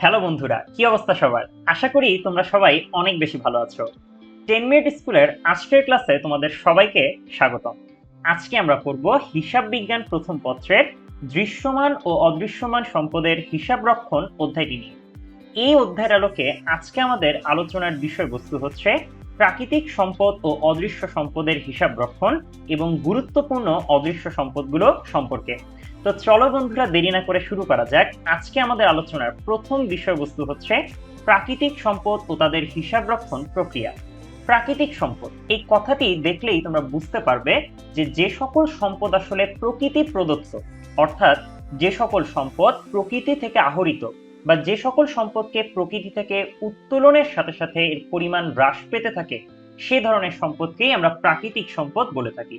Hello বন্ধুরা, কি অবস্থা সবার? আশা করি তোমরা সবাই অনেক বেশি ভালো আছো। টেন মিনিট স্কুলের আজকের ক্লাসে তোমাদের সবাইকে স্বাগতম। আজকে আমরা পড়ব হিসাব বিজ্ঞান প্রথম পত্রের দৃশ্যমান ও অদৃশ্যমান সম্পদের হিসাব রক্ষণ অধ্যায়টি নিয়ে। এই অধ্যায়ের আলোকে আজকে আমাদের আলোচনার বিষয়বস্তু হচ্ছে প্রাকৃতিক সম্পদ ও অদৃশ্য সম্পদের হিসাব রক্ষণ এবং গুরুত্বপূর্ণ অদৃশ্য সম্পদগুলো সম্পর্কে। তো চলো বন্ধুরা, দেরি না করে শুরু করা যাক। আজকে আমাদের আলোচনার প্রথম বিষয়বস্তু হচ্ছে প্রাকৃতিক সম্পদ ও তাদের হিসাব রক্ষণ প্রক্রিয়া। প্রাকৃতিক সম্পদ, এই কথাটি দেখলেই তোমরা বুঝতে পারবে যে যে সকল সম্পদ আসলে প্রকৃতি প্রদত্ত, অর্থাৎ যে সকল সম্পদ প্রকৃতি থেকে আহরিত বা যে সকল সম্পদকে প্রকৃতি থেকে উত্তোলনের সাথে সাথে এর পরিমাণ হ্রাস পেতে থাকে, সে ধরনের সম্পদকেই আমরা প্রাকৃতিক সম্পদ বলে থাকি।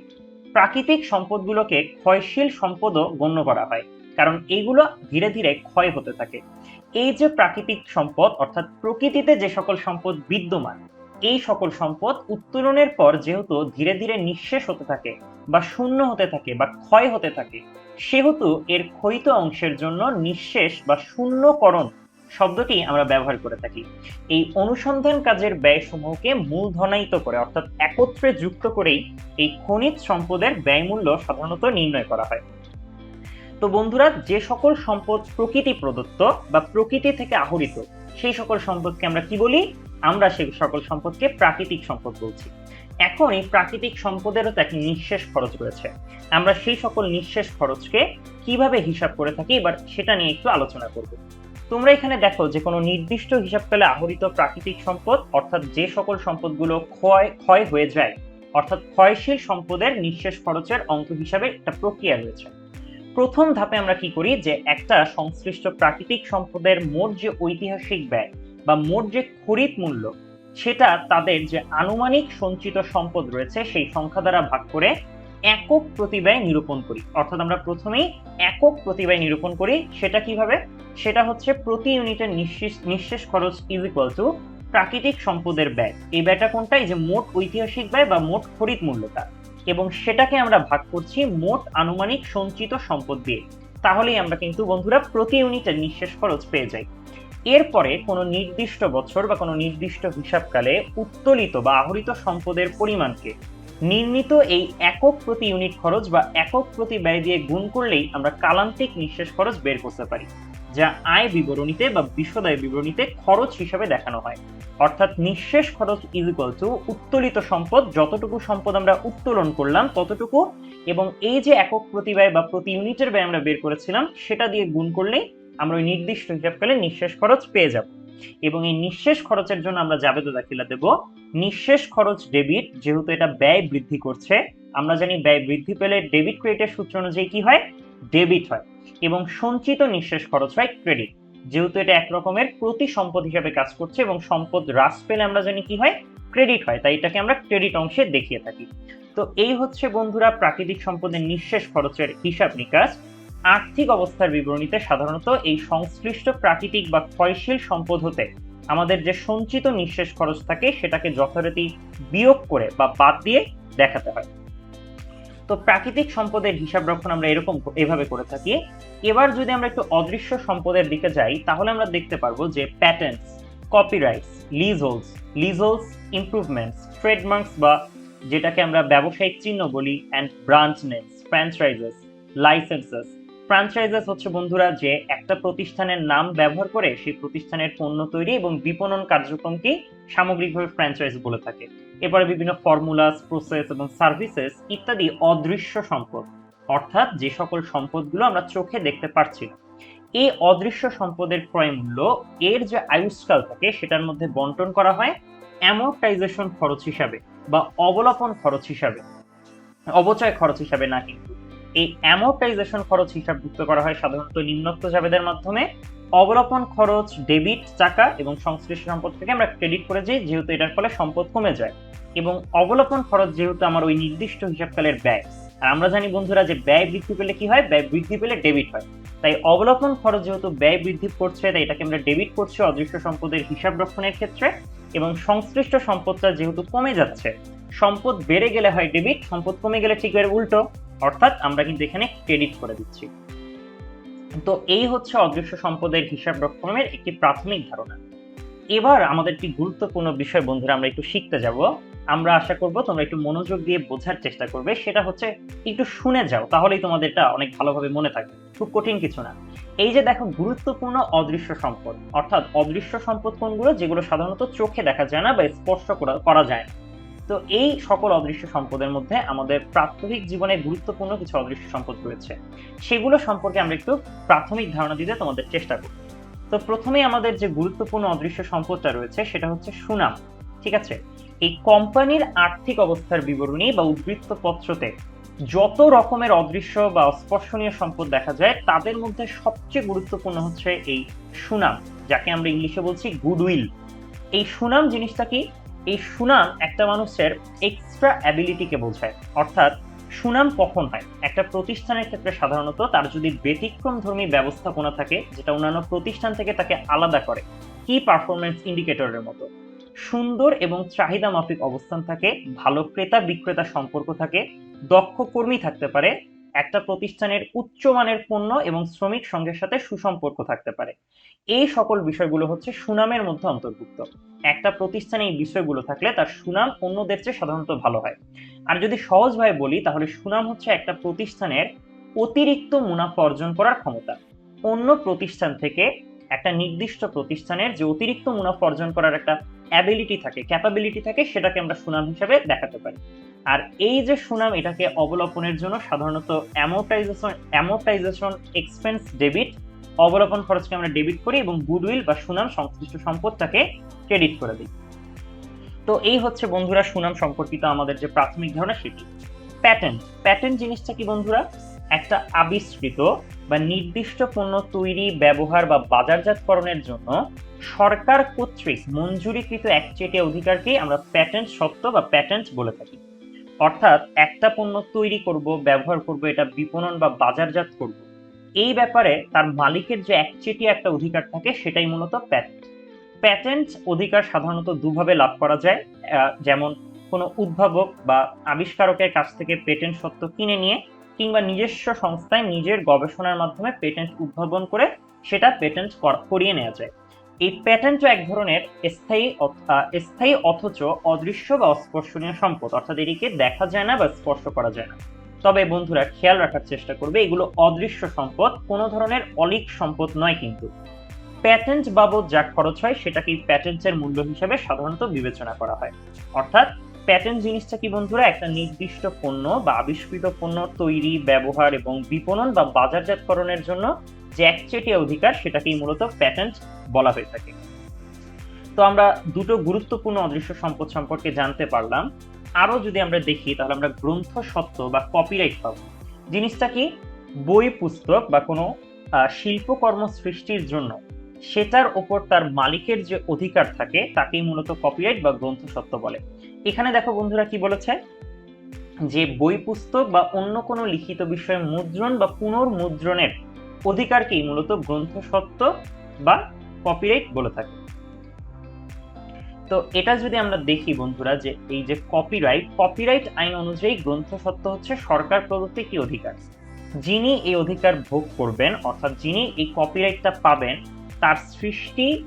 প্রাকৃতিক সম্পদগুলোকে ক্ষয়শীল সম্পদও গণ্য করা হয়, কারণ এইগুলো ধীরে ধীরে ক্ষয় হতে থাকে। এই যে প্রাকৃতিক সম্পদ, অর্থাৎ প্রকৃতিতে যে সকল সম্পদ বিদ্যমান, এই সকল সম্পদ উত্তোলনের পর যেহেতু ধীরে ধীরে নিঃশেষ হতে থাকে বা শূন্য হতে থাকে বা ক্ষয় হতে থাকে, সেহেতু এর ক্ষয়িত অংশের জন্য নিঃশেষ বা শূন্যকরণ শব্দটি আমরা ব্যবহার করে থাকি। এই অনুসন্ধান কাজের ব্যয়সমূহকে মূলধনায়িত করে, অর্থাৎ একত্রে যুক্ত করেই এই খনিজ সম্পদের ব্যয়মূল্য সাধারণত নির্ণয় করা হয়। তো বন্ধুরা, যে সকল সম্পদ প্রকৃতি প্রদত্ত বা প্রকৃতি থেকে আহরিত, সেই সকল সম্পদকে আমরা কি বলি? আমরা সেই সকল সম্পদকে প্রাকৃতিক সম্পদ বলছি। এখন এই প্রাকৃতিক সম্পদেরও তো একটা নিঃশেষ খরচ রয়েছে। আমরা সেই সকল নিঃশেষ খরচকে কীভাবে হিসাব করে থাকি? এবার সেটা নিয়ে একটু আলোচনা করব। তোমরা এখানে দেখো যে কোনো নির্দিষ্ট হিসাবকালে আহরিত প্রাকৃতিক সম্পদ, অর্থাৎ যে সকল সম্পদগুলো ক্ষয় ক্ষয় হয়ে যায়, অর্থাৎ ক্ষয়শীল সম্পদের নিঃশেষ খরচের অঙ্ক হিসাবে একটা প্রক্রিয়া রয়েছে। প্রথম ধাপে আমরা কি করি? যে একটা সংশ্লিষ্ট প্রাকৃতিক সম্পদের মোট যে ঐতিহাসিক ব্যয় বা মোট যে খরিদ মূল্য, সেটা তাদের যে আনুমানিক সঞ্চিত সম্পদ রয়েছে, সেই সংখ্যা দ্বারা ভাগ করে একক প্রতিব্যয় নিরূপণ করি। অর্থাৎ আমরা প্রথমেই একক প্রতিব্যয় নিরূপণ করি, সেটা কীভাবে? সেটা হচ্ছে প্রতি ইউনিটের নিঃশেষ নিঃশেষ খরচ ইজ ইকুয়াল টু প্রাকৃতিক সম্পদের ব্যয়। এই ব্যয়টা কোনটা? এই যে মোট ঐতিহাসিক ব্যয় বা মোট খরিদ মূল্যটা। এবং সেটাকে আমরা ভাগ করছি মোট আনুমানিক সঞ্চিত সম্পদ দিয়ে। তাহলেই আমরা কিন্তু বন্ধুরা প্রতি ইউনিটের নিঃশেষ খরচ পেয়ে যাই। এরপরে কোনো নির্দিষ্ট বছর বা কোনো নির্দিষ্ট হিসাবকালে উত্তোলিত বা আহরিত সম্পদের পরিমাণকে নির্মিত এই একক প্রতি ইউনিট খরচ বা একক প্রতি ব্যয় দিয়ে গুণ করলেই আমরা কালান্তিক নিঃশেষ খরচ বের করতে পারি, যা আয় বিবরণীতে বা বিশদায় বিবরণীতে খরচ হিসাবে দেখানো হয়। অর্থাৎ নিঃশেষ খরচ ইজ ইকুয়াল টু উত্তোলিত সম্পদ, যতটুকু সম্পদ আমরা উত্তোলন করলাম ততটুকু, এবং এই যে একক প্রতি ব্যয় বা প্রতি ইউনিটের ব্যয় আমরা বের করেছিলাম, সেটা দিয়ে গুণ করলেই আমরা ওই নির্দিষ্ট হিসাবকালে নিঃশেষ খরচ পেয়ে যাব। এবং এই নিঃশেষ খরচের জন্য আমরা জাবেদা দাখিলা দেব। নিঃশেষ খরচ ডেবিট যেহেতু এটা ব্যয় বৃদ্ধি করছে, আমরা জানি ব্যয় বৃদ্ধি পেলে ডেবিট ক্রেডিটের সূত্র অনুযায়ী কি হয়? ডেবিট হয়। এবং সঞ্চিত নিঃশেষ খরচ হয় ক্রেডিট যেহেতু এটা এক রকমের প্রতি সম্পদ হিসাবে কাজ করছে এবং সম্পদ হ্রাস পেলে আমরা জানি কি হয়? ক্রেডিট হয়। তাই এটাকে আমরা ক্রেডিট অংশে দেখিয়ে থাকি। তো এই হচ্ছে বন্ধুরা প্রাকৃতিক সম্পদের নিঃশেষ খরচের হিসাব নিকাশ। আর্থিক অবস্থার বিবরণীতে সাধারণত এই সংশ্লিষ্ট প্রাকৃতিক বা ক্ষয়শীল সম্পদ হতে আমাদের যে সঞ্চিত নিঃশেষ খরচ থাকে সেটাকে যথারীতি বিয়োগ করে বা বাদ দিয়ে দেখাতে হয়। তো প্রাকৃতিক সম্পদের হিসাব রক্ষণ আমরা এরকম এভাবে করে থাকি। এবার যদি আমরা একটু অদৃশ্য সম্পদের দিকে যাই, তাহলে আমরা দেখতে পারব যে patents copyrights leaseholds leaseholds improvements trademarks বা যেটাকে আমরা ব্যবসায়িক চিহ্ন বলি and branch names franchises licences franchises হচ্ছে বন্ধুরা যে একটা প্রতিষ্ঠানের নাম ব্যবহার করে সেই প্রতিষ্ঠানের পণ্য তৈরি এবং বিপণন কার্যক্রমকে সামগ্রিকভাবে ফ্র্যাঞ্চাইজ বলে থাকে। এরপরে বিভিন্ন ফর্মুলাস প্রসেস এবং সার্ভিসেস ইত্যাদি অদৃশ্য সম্পদ। অর্থাৎ যে সকল সম্পদগুলো আমরা চোখে দেখতে পারছি না। এই অদৃশ্য সম্পদের ক্রয় মূল্য এর যে আয়ুষ্কাল থাকে সেটার মধ্যে বন্টন করা হয় অ্যামোর্টাইজেশন খরচ হিসাবে বা অবলপন খরচ হিসাবে। অবচয় খরচ হিসাবে না কিন্তু এই অ্যামোর্টাইজেশন খরচ হিসাবভুক্ত করা হয় সাধারণত নিম্নোক্ত জাবেদের মাধ্যমে। অবলপন খরচ ডেবিট টাকা এবং সংশ্লিষ্ট সম্পদ থেকে আমরা ক্রেডিট করে যাই, যেহেতু এটার ফলে সম্পদ কমে যায়। এবং অবলপন খরচ যেহেতু আমার ওই নির্দিষ্ট হিসাবকালের ব্যয়। আর আমরা জানি বন্ধুরা যে ব্যয় বৃদ্ধি পেলে কি হয়? ব্যয় বৃদ্ধি পেলে ডেবিট হয়। তাই অবলপন খরচ যেহেতু ব্যয় বৃদ্ধি করছে, তাই এটাকে আমরা ডেবিট করছি অদৃশ্য সম্পদের হিসাব রক্ষণের ক্ষেত্রে। এবং সংশ্লিষ্ট সম্পদটা যেহেতু কমে যাচ্ছে, সম্পদ বেড়ে গেলে হয় ডেবিট সম্পদ কমে গেলে ঠিক উল্টো। অর্থাৎ আমরা কিন্তু এখানে ক্রেডিট করে দিচ্ছি। তো এই হচ্ছে অদৃশ্য সম্পদের হিসাব রক্ষণের একটি প্রাথমিক ধারণা। এবার আমাদের একটি গুরুত্বপূর্ণ বিষয়, বন্ধুরা, আমরা একটু শিখতে যাব। আমরা আশা করব তোমরা একটু মনোযোগ দিয়ে বোঝার চেষ্টা করবে। সেটা হচ্ছে একটু শুনে যাও, তাহলেই তোমাদের এটা অনেক ভালোভাবে মনে থাকবে। খুব কঠিন কিছু না। এই যে দেখো, গুরুত্বপূর্ণ অদৃশ্য সম্পদ। অর্থাৎ অদৃশ্য সম্পদ কোনগুলো? যেগুলো সাধারণত চোখে দেখা যায় না বা স্পর্শ করা- করা যায় না। তো এই সকল অদৃশ্য সম্পদের মধ্যে আমাদের প্রাত্যহিক জীবনে গুরুত্বপূর্ণ কিছু অদৃশ্য সম্পদ রয়েছে। সেগুলো সম্পর্কে আমরা একটু প্রাথমিক ধারণা দিতে তোমাদের চেষ্টা করব তো প্রথমেই আমাদের যে গুরুত্বপূর্ণ অদৃশ্য সম্পদটা রয়েছে সেটা হচ্ছে সুনাম, ঠিক আছে? এই কোম্পানির আর্থিক অবস্থার বিবরণী বা উদ্বৃত্ত পত্রতে যত রকমের অদৃশ্য বা অস্পর্শনীয় সম্পদ দেখা যায়, তাদের মধ্যে সবচেয়ে গুরুত্বপূর্ণ হচ্ছে এই সুনাম, যাকে আমরা ইংলিশে বলছি গুডউইল। এই সুনাম জিনিসটা কি? এই সুনাম একটা মানুষের এক্সট্রা অ্যাবিলিটিকে বোঝায়। অর্থাৎ সুনাম কখন হয়? একটা প্রতিষ্ঠানের ক্ষেত্রে সাধারণত তার যদি ব্যতিক্রম ধর্মী ব্যবস্থাপনা থাকে, যেটা অন্যান্য প্রতিষ্ঠান থেকে তাকে আলাদা করে, কি পারফরমেন্স ইন্ডিকেটরের মতো। সুন্দর এবং চাহিদা মাফিক অবস্থান থাকে, ভালো ক্রেতা বিক্রেতা সম্পর্ক থাকে, দক্ষ কর্মী থাকতে পারে একটা প্রতিষ্ঠানের উচ্চমানের পণ্য এবং শ্রমিক সংঘের সাথে সুসম্পর্ক থাকতে পারে। এই সকল বিষয়গুলো হচ্ছে সুনামের মধ্যে অন্তর্ভুক্ত। একটা প্রতিষ্ঠানে এই বিষয়গুলো থাকলে তার সুনাম অন্যদের চেয়ে সাধারণত ভালো হয়। আর যদি সহজভাবে বলি, তাহলে সুনাম হচ্ছে একটা প্রতিষ্ঠানের অতিরিক্ত মুনাফা অর্জন করার ক্ষমতা। অন্য প্রতিষ্ঠান থেকে একটা নির্দিষ্ট প্রতিষ্ঠানের যে অতিরিক্ত মুনাফা অর্জন করার একটা অ্যাবিলিটি থাকে ক্যাপাবিলিটি থাকে, সেটাকে আমরা সুনাম হিসেবে দেখাতে পারি। আর এই যে সুনাম, এটাকে অবলোপনের জন্য সাধারণত অ্যামোটাইজেশন অ্যামোটাইজেশন এক্সপেন্স ডেবিট অবলোপন খরচকে আমরা ডেবিট করি এবং গুডউইল বা সুনাম সংশ্লিষ্ট সম্পদটাকে ক্রেডিট করে দিই। তো এই হচ্ছে বন্ধুরা সুনাম সম্পর্কিত আমাদের যে প্রাথমিক ধারণা সেটি। প্যাটেন্ট প্যাটেন্ট জিনিসটা কি বন্ধুরা? একটা আবিষ্কৃত বা নির্দিষ্ট পণ্য তৈরি, ব্যবহার বা বাজারজাতকরণের জন্য সরকার কর্তৃক মঞ্জুরিকৃত একচেটিয়া অধিকারকেই আমরা প্যাটেন্ট সত্ত্ব বা প্যাটেন্ট বলে থাকি। অর্থাৎ একটা পণ্য তৈরি করব, ব্যবহার করব, এটা বিপণন বা বাজারজাত করব। এই ব্যাপারে তার মালিকের যে একচেটিয়া একটা অধিকার থাকে, সেটাই মূলত প্যাটেন্ট প্যাটেন্ট অধিকার সাধারণত দুভাবে লাভ করা যায়। যেমন কোনো উদ্ভাবক বা আবিষ্কারকের কাছ থেকে পেটেন্ট সত্ত্ব কিনে নিয়ে কিংবা নিজস্ব সংস্থায় নিজের গবেষণার মাধ্যমে পেটেন্ট উদ্ভাবন করে সেটা পেটেন্ট করিয়ে নেওয়া যায়। এই প্যাটেন্টও এক ধরনের স্থায়ী স্থায়ী অথচ অদৃশ্য বা অস্পর্শনীয় সম্পদ। অর্থাৎ এটিকে দেখা যায় না বা স্পর্শ করা যায় না। তবে বন্ধুরা, খেয়াল রাখার চেষ্টা করবে, এগুলো অদৃশ্য সম্পদ, কোনো ধরনের অলিক সম্পদ নয় কিন্তু। প্যাটেন্ট বাবদ যা খরচ হয়, সেটাকে প্যাটেন্টের মূল্য হিসেবে সাধারণত বিবেচনা করা হয়। অর্থাৎ প্যাটেন্ট জিনিসটা কি বন্ধুরা, একটা নির্দিষ্ট পণ্য বা আবিষ্কৃত পণ্য তৈরি, ব্যবহার এবং বিপণন বা বাজারজাতকরণের জন্য যে একচেটিয়া অধিকার, সেটাকেই মূলত প্যাটেন্ট বলা হয়ে থাকে। তো আমরা দুটো গুরুত্বপূর্ণ অদৃশ্য সম্পদ সম্পর্কে জানতে পারলাম। আরও যদি আমরা দেখি, তাহলে আমরা গ্রন্থ সত্ত্ব বা কপিরাইট পাবো। জিনিসটা কি? বই, পুস্তক বা কোনো শিল্পকর্ম সৃষ্টির জন্য সেটার ওপর তার মালিকের যে অধিকার থাকে, তাকেই মূলত কপিরাইট বা গ্রন্থ সত্ত্ব বলে। এখানে দেখো বন্ধুরা কি বলেছে? যে বই, পুস্তক বা অন্য কোনো লিখিত বিষয়ে মুদ্রণ বা পুনর্মুদ্রণের অধিকারকেই মূলত গ্রন্থ সত্ত্ব বা কপিরাইট বলে থাকে। তো এটা যদি আমরা দেখি বন্ধুরা যে এই যে কপিরাইট কপিরাইট আইন অনুযায়ী গ্রন্থ সত্ত্ব হচ্ছে সরকার প্রদত্ত একটি অধিকার। যিনি এই অধিকার ভোগ করবেন, অর্থাৎ যিনি এই কপিরাইটটা পাবেন, তার সৃষ্টি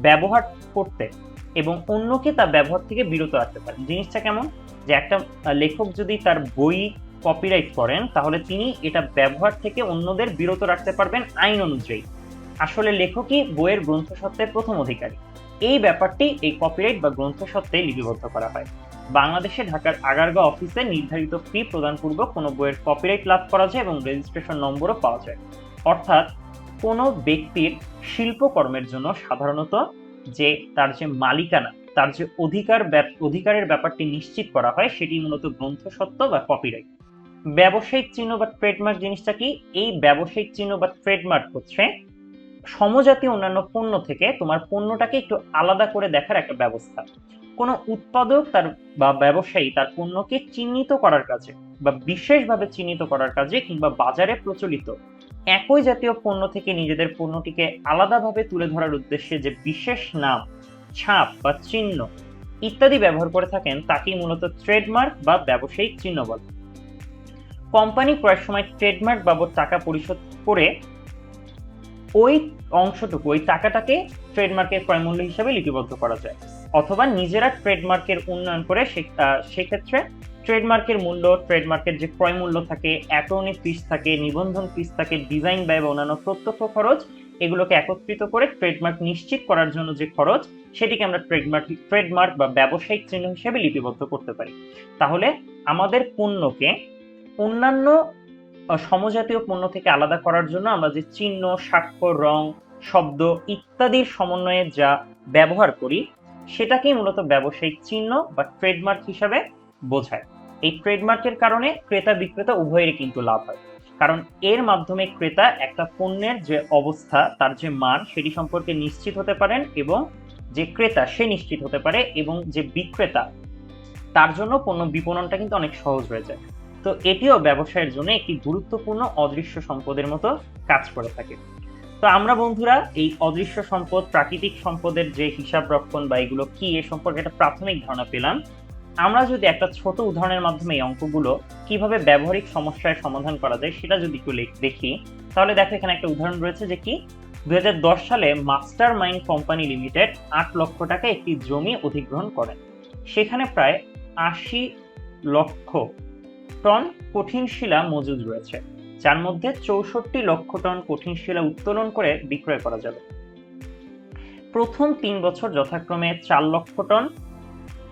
ব্যবহার করতে এবং অন্যকে তার ব্যবহার থেকে বিরত রাখতে পারেন। জিনিসটা কেমন? যে একটা লেখক যদি তার বই কপিরাইট করেন, তাহলে তিনি এটা ব্যবহার থেকে অন্যদের বিরত রাখতে পারবেন আইন অনুযায়ী। আসলে লেখকই বইয়ের গ্রন্থসত্ত্বের প্রথম অধিকারী। এই ব্যাপারটি এই কপিরাইট বা গ্রন্থসত্ত্বে লিপিবদ্ধ করা হয়। বাংলাদেশে ঢাকার আগারগাঁও অফিসে নির্ধারিত ফি প্রদানপূর্বক কোনো বইয়ের কপিরাইট লাভ করা যায় এবং রেজিস্ট্রেশন নম্বরও পাওয়া যায়। অর্থাৎ, কোনো ব্যক্তির শিল্পকর্মের জন্য সাধারণত যে তার যে মালিকানা, তার যে অধিকার অধিকারের ব্যাপারটি নিশ্চিত করা হয়, সেটি মূলত গ্রন্থসত্ত্ব বা কপিরাইট ব্যবসায়িক চিহ্ন বা ট্রেডমার্ক জিনিসটা কি? এই ব্যবসায়িক চিহ্ন বা ট্রেডমার্ক হচ্ছে সমজাতীয় অন্যান্য পণ্য থেকে তোমার পণ্যটাকে একটু আলাদা করে দেখার একটা ব্যবস্থা। কোনো উৎপাদক তার বা ব্যবসায়ী তার পণ্যকে চিহ্নিত করার কাজে বা বিশেষভাবে চিহ্নিত করার কাজে কিংবা বাজারে প্রচলিত একই জাতীয় পণ্য থেকে নিজেদের পণ্যটিকে আলাদাভাবে তুলে ধরার উদ্দেশ্যে যে বিশেষ নাম, ছাপ বা চিহ্ন ইত্যাদি ব্যবহার করে থাকেন, তাকেই মূলত ট্রেডমার্ক বা ব্যবসায়িক চিহ্ন বলে। কোম্পানি ক্রয়ের সময় ট্রেডমার্ক বাবদ টাকা পরিশোধ করে ওই অংশটুকু, ওই টাকাটাকে ট্রেডমার্কের ক্রয় মূল্য হিসাবে লিপিবদ্ধ করা যায়। অথবা নিজেরা ট্রেডমার্কের উন্নয়ন করে সেক্ষেত্রে ট্রেডমার্কের মূল্য, ট্রেডমার্কের যে ক্রয় মূল্য থাকে অ্যাটর্নি ফিস থাকে, নিবন্ধন ফিস থাকে, ডিজাইন ব্যয় বা অন্যান্য প্রত্যক্ষ খরচ, এগুলোকে একত্রিত করে ট্রেডমার্ক নিশ্চিত করার জন্য যে খরচ, সেটিকে আমরা ট্রেডমার্ক ট্রেডমার্ক বা ব্যবসায়িক চিহ্ন হিসেবে লিপিবদ্ধ করতে পারি। তাহলে আমাদের পণ্যকে অন্যান্য সমজাতীয় পণ্য থেকে আলাদা করার জন্য আমরা যে চিহ্ন, স্বাক্ষর, রং, শব্দ ইত্যাদির সমন্বয়ে যা ব্যবহার করি, সেটাকেই মূলত ব্যবসায়িক চিহ্ন বা ট্রেডমার্ক হিসাবে বোঝায়। এই ট্রেডমার্কের কারণে ক্রেতা বিক্রেতা উভয়েরই কিন্তু লাভ হয়। কারণ এর মাধ্যমে ক্রেতা একটা পণ্যের যে অবস্থা, তার যে মান, সেটি সম্পর্কে নিশ্চিত হতে পারেন এবং যে ক্রেতা, সে নিশ্চিত হতে পারে এবং যে বিক্রেতা, তার জন্য পণ্য বিপণনটা কিন্তু অনেক সহজ হয়ে যায়। তো এটিও ব্যবসায়ের জন্য একটি গুরুত্বপূর্ণ অদৃশ্য সম্পদের মতো কাজ করে থাকে। তো আমরা বন্ধুরা, এই অদৃশ্য সম্পদ, প্রাকৃতিক সম্পদের যে হিসাব রক্ষণ বা এগুলো কি, এ সম্পর্কে একটা প্রাথমিক ধারণা পেলাম। আমরা যদি একটা ছোট উদাহরণের মাধ্যমে এই অঙ্কগুলো কীভাবে ব্যবহারিক সমস্যার সমাধান করা যায় সেটা যদি একটু দেখি, তাহলে দেখো এখানে একটা উদাহরণ রয়েছে যে কি দু হাজার দশ সালে মাস্টার মাইন্ড কোম্পানি লিমিটেড আট লক্ষ টাকা একটি জমি অধিগ্রহণ করেন সেখানে প্রায় আশি লক্ষ টন কঠিন শিলা মজুদ রয়েছে, যার মধ্যে চৌষট্টি লক্ষ টন কঠিন শিলা উত্তোলন করে বিক্রয় করা যাবে। প্রথম তিন বছর যথাক্রমে চার লক্ষ টন,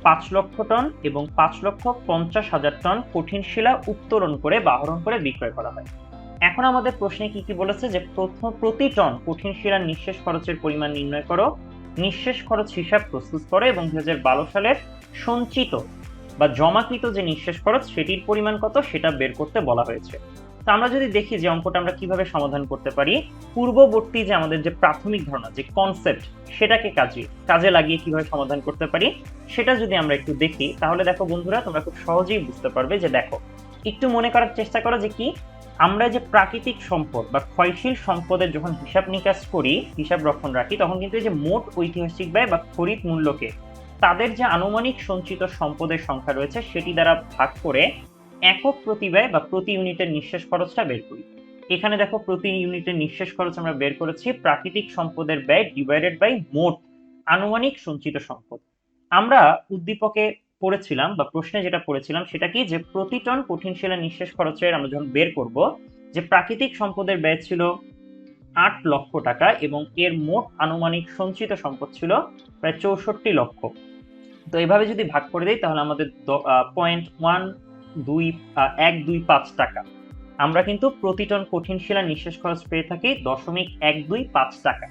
পাঁচ লক্ষ টন এবং পাঁচ লক্ষ পঞ্চাশ হাজার টন কঠিন শিলা উত্তোলন করে বা আহরণ করে বিক্রয় করা হয়। এখন আমাদের প্রশ্নে কি কি বলেছে যে প্রথম প্রতি টন কঠিন শিলার নিঃশেষ খরচের পরিমাণ নির্ণয় করো, নিঃশেষ খরচ হিসাব প্রস্তুত করো এবং দু হাজার বারো সালের সঞ্চিত বা জমাকৃত যে নিঃশেষ খরচ, সেটির পরিমাণ কত সেটা বের করতে বলা হয়েছে। তো আমরা যদি দেখি যে অঙ্কটা আমরা কীভাবে সমাধান করতে পারি, পূর্ববর্তী যে আমাদের যে প্রাথমিক ধারণা, যে কনসেপ্ট সেটাকে কাজে কাজে লাগিয়ে কীভাবে সমাধান করতে পারি, সেটা যদি আমরা একটু দেখি, তাহলে দেখো বন্ধুরা, তোমরা খুব সহজেই বুঝতে পারবে যে দেখো, একটু মনে করার চেষ্টা করো যে কি, আমরা যে প্রাকৃতিক সম্পদ বা ক্ষয়শীল সম্পদের যখন হিসাব নিকাশ করি, হিসাব রক্ষণ রাখি, তখন কিন্তু এই যে মোট ঐতিহাসিক ব্যয় বা খরিদ মূল্যকে তাদের যে আনুমানিক সঞ্চিত সম্পদের সংখ্যা রয়েছে, সেটি দ্বারা ভাগ করে একক প্রতি ব্যয় বা প্রতি ইউনিটের নিঃশেষ খরচটা বের করি। এখানে দেখো প্রতি ইউনিটের নিঃশেষ খরচ আমরা বের করেছি, প্রাকৃতিক সম্পদের ব্যয় ডিভাইডেড বাই মোট আনুমানিক সঞ্চিত সম্পদ। আমরা উদ্দীপকে পড়েছিলাম বা প্রশ্নে যেটা পড়েছিলাম, সেটা কি যে প্রতি টন কঠিন শিলা নিঃশেষ খরচের আমরা যখন বের করব, যে প্রাকৃতিক সম্পদের ব্যয় ছিল আট লক্ষ টাকা এবং এর মোট আনুমানিক সঞ্চিত সম্পদ ছিল প্রায় চৌষট্টি লক্ষ। তো এভাবে যদি ভাগ করে দিই, তাহলে আমাদের পয়েন্ট ওয়ান দুই এক, দুই, পাঁচ টাকা। আমরা কিন্তু প্রতি টন কঠিন শিলা নিঃশেষ খরচ পেয়ে থাকি দশমিক এক, দুই, পাঁচ টাকা।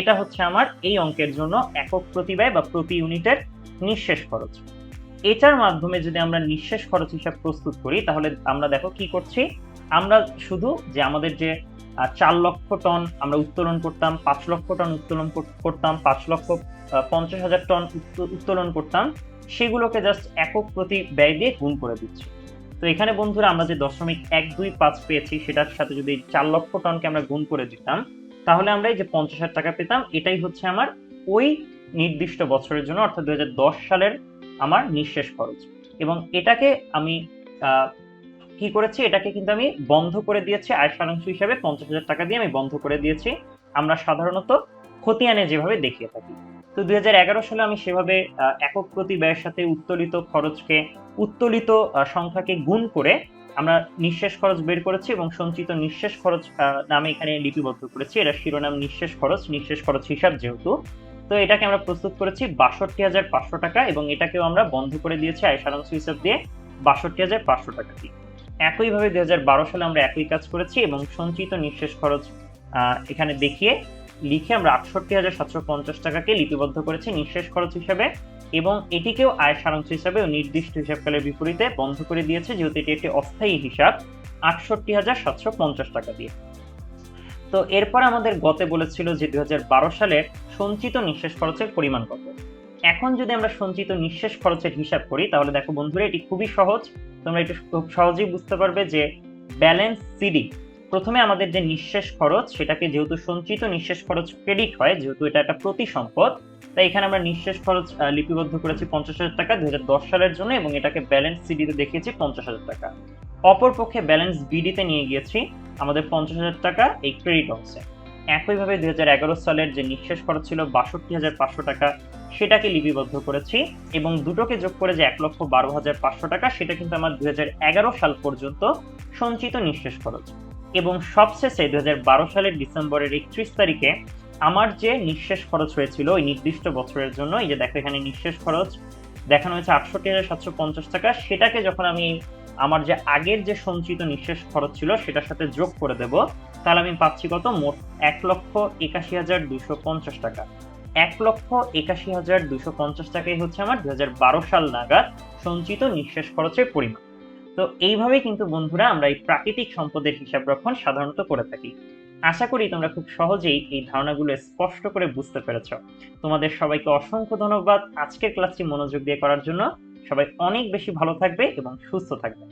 এটা হচ্ছে আমার এই অঙ্কের জন্য একক প্রতি ব্যয় বা প্রতি ইউনিটের নিঃশেষ খরচ। এটার মাধ্যমে যদি আমরা নিঃশেষ খরচ হিসাব প্রস্তুত করি, তাহলে আমরা দেখো কি করছি? আমরা শুধু যে আমাদের যে চার লক্ষ টন আমরা উত্তোলন করতাম, পাঁচ লক্ষ টন উত্তোলন করতাম, পাঁচ লক্ষ পঞ্চাশ হাজার টন উত্তো- উত্তোলন করতাম, সেগুলোকে জাস্ট একক প্রতি ব্যয় দিয়ে গুণ করে দিচ্ছি। তো এখানে বন্ধুরা আমরা যে দশমিক এক দুই পাঁচ পেয়েছি, সেটার সাথে যদি চার লক্ষ টনকে আমরা গুণ করে দিতাম, তাহলে আমরা এই যে পঞ্চাশ হাজার টাকা পেতাম, এটাই হচ্ছে আমার ওই নির্দিষ্ট বছরের জন্য, অর্থাৎ দু হাজার দশ সালের আমার নিঃশেষ খরচ। এবং এটাকে আমি কি করেছি? এটাকে কিন্তু আমি বন্ধ করে দিয়েছি। আয় সারাংশ হিসাবে পঞ্চাশ হাজার টাকা দিয়ে আমি বন্ধ করে দিয়েছি। আমরা সাধারণত খতিয়ানে যেভাবে দেখিয়ে থাকি। তো দুই হাজার এগারো সালে আমি সেভাবে একক প্রতি ব্যয়ের সাথে উত্তোলিত খরচকে, উত্তোলিত সংখ্যাকে গুণ করে আমরা নিঃশেষ খরচ বের করেছি এবং সঞ্চিত নিঃশেষ খরচ নামে এখানে লিপিবদ্ধ করেছি। এটা শিরোনাম নিঃশেষ খরচ নিঃশেষ খরচ হিসাব যেহেতু। তো এটাকে আমরা প্রস্তুত করেছি বাষট্টি হাজার পাঁচশো টাকা এবং এটাকেও আমরা বন্ধ করে দিয়েছি আয় সারাংশ হিসাব দিয়ে বাষট্টি হাজার পাঁচশো টাকা দিয়ে। একইভাবে দুই হাজার বারো সালে আমরা একই কাজ করেছি এবং সঞ্চিত নিঃশেষ খরচ এখানে দেখিয়ে লিখে আমরা আটষট্টি হাজার সাতশো পঞ্চাশ টাকাকে লিপিবদ্ধ করেছি নিঃশেষ খরচ হিসাবে এবং এটিকেও আয় সারাংশ হিসাবে ও নির্দিষ্ট হিসাবকালের বিপরীতে বন্ধ করে দিয়েছে, যেহেতু এটি একটি অস্থায়ী হিসাব, আটষট্টি হাজার সাতশো পঞ্চাশ টাকা দিয়ে। তো এরপর আমাদের গতে বলেছিল যে দুই সালের সঞ্চিত নিঃশেষ খরচের পরিমাণ কত। এখন যদি আমরা সঞ্চিত নিঃশেষ খরচের হিসাব করি, তাহলে দেখো বন্ধুরা, এটি খুবই সহজ। তোমরা একটু খুব সহজেই বুঝতে পারবে যে ব্যালেন্স সিডি, প্রথমে আমাদের যে নিঃশেষ খরচ, সেটাকে যেহেতু সঞ্চিত নিঃশেষ খরচ ক্রেডিট হয়, যেহেতু এটা একটা প্রতি সম্পদ তাই এখানে আমরা নিঃশেষ খরচ লিপিবদ্ধ করেছি পঞ্চাশ হাজার টাকা দু হাজার দশ সালের জন্য এবং এটাকে ব্যালেন্স সিডিতে দেখিয়েছি পঞ্চাশ হাজার টাকা। অপরপক্ষে ব্যালেন্স বিডিতে নিয়ে গিয়েছি আমাদের পঞ্চাশ হাজার টাকা এই ক্রেডিট অংশে। একইভাবে দুই সালের যে নিঃশেষ খরচ ছিল বাষট্টি হাজার পাঁচশো টাকা, সেটাকে লিপিবদ্ধ করেছি এবং দুটোকে যোগ করে যে এক লক্ষ বারো হাজার পাঁচশো টাকা, সেটা কিন্তু আমার দুই সাল পর্যন্ত সঞ্চিত নিঃশেষ খরচ। এবং সবশেষে দুই হাজার বারো সালের ডিসেম্বরের একত্রিশ তারিখে আমার যে নিঃশেষ খরচ হয়েছিল ওই নির্দিষ্ট বছরের জন্য, এই যে দেখো এখানে নিঃশেষ খরচ, দেখানো হয়েছে আটষট্টি হাজার সাতশো পঞ্চাশ টাকা, সেটাকে যখন আমি আমার যে আগের যে সঞ্চিত নিঃশেষ খরচ ছিল সেটার সাথে যোগ করে দেব, তাহলে আমি পাচ্ছি কত? মোট এক লক্ষ একাশি হাজার দুশো পঞ্চাশ টাকা। এক লক্ষ একাশি হাজার দুশো পঞ্চাশ টাকাই হচ্ছে আমার দু হাজার বারো সাল নাগাদ সঞ্চিত নিঃশেষ খরচের পরিমাণ। তো এইভাবেই কিন্তু বন্ধুরা আমরা এই প্রাকৃতিক সম্পদের হিসাব রক্ষণ সাধারণত করে থাকি। আশা করি তোমরা খুব সহজেই এই ধারণাগুলো স্পষ্ট করে বুঝতে পেরেছ। তোমাদের সবাইকে অসংখ্য ধন্যবাদ আজকের ক্লাসটি মনোযোগ দিয়ে করার জন্য। সবাই অনেক বেশি ভালো থাকবে এবং সুস্থ থাকবে।